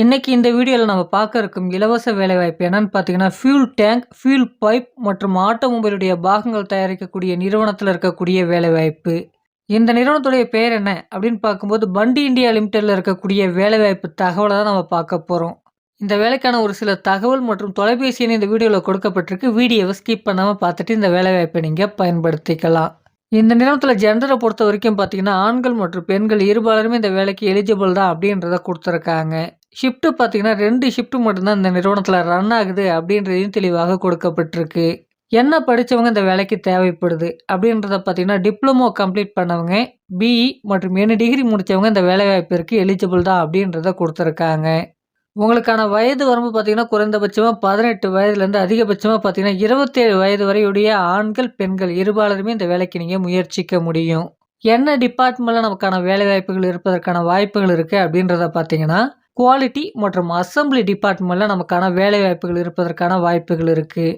இன்றைக்கி இந்த வீடியோவில் நம்ம பார்க்க இருக்கும் இலவச வேலைவாய்ப்பு என்னன்னு பார்த்தீங்கன்னா ஃபியூல் டேங்க் ஃபியூல் பைப் மற்றும் ஆட்டோமொபைலுடைய பாகங்கள் தயாரிக்கக்கூடிய நிறுவனத்தில் இருக்கக்கூடிய வேலைவாய்ப்பு. இந்த நிறுவனத்துடைய பெயர் என்ன அப்படின்னு பார்க்கும்போது பண்டி இந்தியா லிமிடெடில் இருக்கக்கூடிய வேலைவாய்ப்பு தகவலை தான் நம்ம பார்க்க போகிறோம் இந்த வேலைக்கான ஒரு சில தகவல் மற்றும் தொலைபேசி எண் இந்த வீடியோவில் கொடுக்கப்பட்டிருக்கு. வீடியோவை ஸ்கிப் பண்ணாமல் பார்த்துட்டு இந்த வேலைவாய்ப்பை நீங்கள் பயன்படுத்திக்கலாம். இந்த நிறுவனத்தில் ஜெண்டரை பொறுத்த வரைக்கும் பார்த்தீங்கன்னா ஆண்கள் மற்றும் பெண்கள் இருபாலருமே இந்த வேலைக்கு எலிஜிபிள் தான் அப்படின்றத கொடுத்துருக்காங்க. ஷிஃப்ட்டு பார்த்தீங்கன்னா ரெண்டு ஷிஃப்ட்டு மட்டும்தான் இந்த நிறுவனத்தில் ரன் ஆகுது அப்படின்றதையும் தெளிவாக கொடுக்கப்பட்டிருக்கு. என்ன படித்தவங்க இந்த வேலைக்கு தேவைப்படுது அப்படின்றத பார்த்தீங்கன்னா டிப்ளமோ கம்ப்ளீட் பண்ணவங்க பிஇ மற்றும் என்ன டிகிரி முடித்தவங்க இந்த வேலைவாய்ப்பிற்கு எலிஜிபிள் தான் அப்படின்றத கொடுத்துருக்காங்க. உங்களுக்கான வயது வரம்பு பார்த்தீங்கன்னா குறைந்தபட்சமாக பதினெட்டு வயதுலேருந்து அதிகபட்சமாக பார்த்தீங்கன்னா இருபத்தேழு வயது வரையுடைய ஆண்கள் பெண்கள் இருபாலருமே இந்த வேலைக்கு நீங்கள் முயற்சிக்க முடியும். என்ன டிபார்ட்மெண்ட்டில் நமக்கான வேலைவாய்ப்புகள் இருப்பதற்கான வாய்ப்புகள் இருக்குது அப்படின்றத பார்த்தீங்கன்னா குவாலிட்டி மற்றும் அசம்பிளி டிபார்ட்மெண்ட்டில் நமக்கான வேலைவாய்ப்புகள் இருப்பதற்கான வாய்ப்புகள் இருக்குது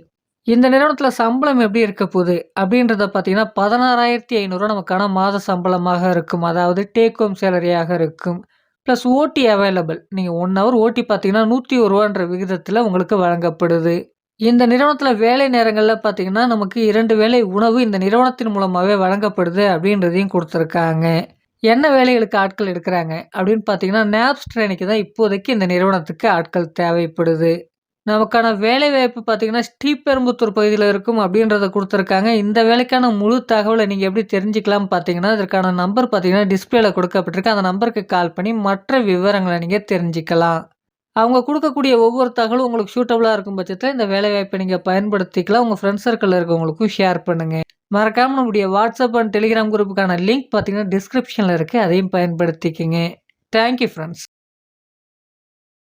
இந்த நிறுவனத்தில் சம்பளம் எப்படி இருக்க போகுது? அப்படின்றத பார்த்தீங்கன்னா பதினாறாயிரத்தி ஐநூறுரூவா நமக்கான மாத சம்பளமாக இருக்கும். அதாவது டேக் ஹோம் சேலரியாக இருக்கும். ப்ளஸ் ஓட்டி அவைலபிள் நீங்கள் ஒன் ஹவர் ஓட்டி பார்த்தீங்கன்னா நூற்றி ஒரு ரூபான்ற விகிதத்தில் உங்களுக்கு வழங்கப்படுது. இந்த நிறுவனத்தில் வேலை நேரங்களில் பார்த்தீங்கன்னா நமக்கு இரண்டு வேலை உணவு இந்த நிறுவனத்தின் மூலமாகவே வழங்கப்படுது அப்படின்றதையும் கொடுத்துருக்காங்க. என்ன வேலைகளுக்கு ஆட்கள் எடுக்கிறாங்க அப்படின்னு பார்த்தீங்கன்னா நேப்ஸ் ட்ரெயினுக்கு தான் இப்போதைக்கு இந்த நிறுவனத்துக்கு ஆட்கள் தேவைப்படுது. நமக்கான வேலை வாய்ப்பு பார்த்தீங்கன்னா ஸ்ரீபெரும்புத்தூர் பகுதியில் இருக்கும் அப்படின்றத கொடுத்துருக்காங்க. இந்த வேலைக்கான முழு தகவலை நீங்கள் எப்படி தெரிஞ்சுக்கலாம் பார்த்தீங்கன்னா அதற்கான நம்பர் பார்த்தீங்கன்னா டிஸ்பிளேல கொடுக்கப்பட்டிருக்கு. அந்த நம்பருக்கு கால் பண்ணி மற்ற விவரங்களை நீங்கள் தெரிஞ்சுக்கலாம். அவங்க கொடுக்கக்கூடிய ஒவ்வொரு தகவலும் உங்களுக்கு சூட்டபுளாக இருக்கும் பட்சத்தில் இந்த வேலைவாய்ப்பை நீங்கள் பயன்படுத்திக்கலாம். உங்கள் ஃப்ரெண்ட்ஸ் சர்க்கிளில் இருக்கவங்களுக்கும் ஷேர் பண்ணுங்கள் மறக்காமல் நம்முடைய வாட்ஸ்அப் அண்ட் டெலிகிராம் குரூப்புக்கான லிங்க் பார்த்தீங்கன்னா டிஸ்கிரிப்ஷனில் இருக்குது அதையும் பயன்படுத்திக்கங்க. Thank you friends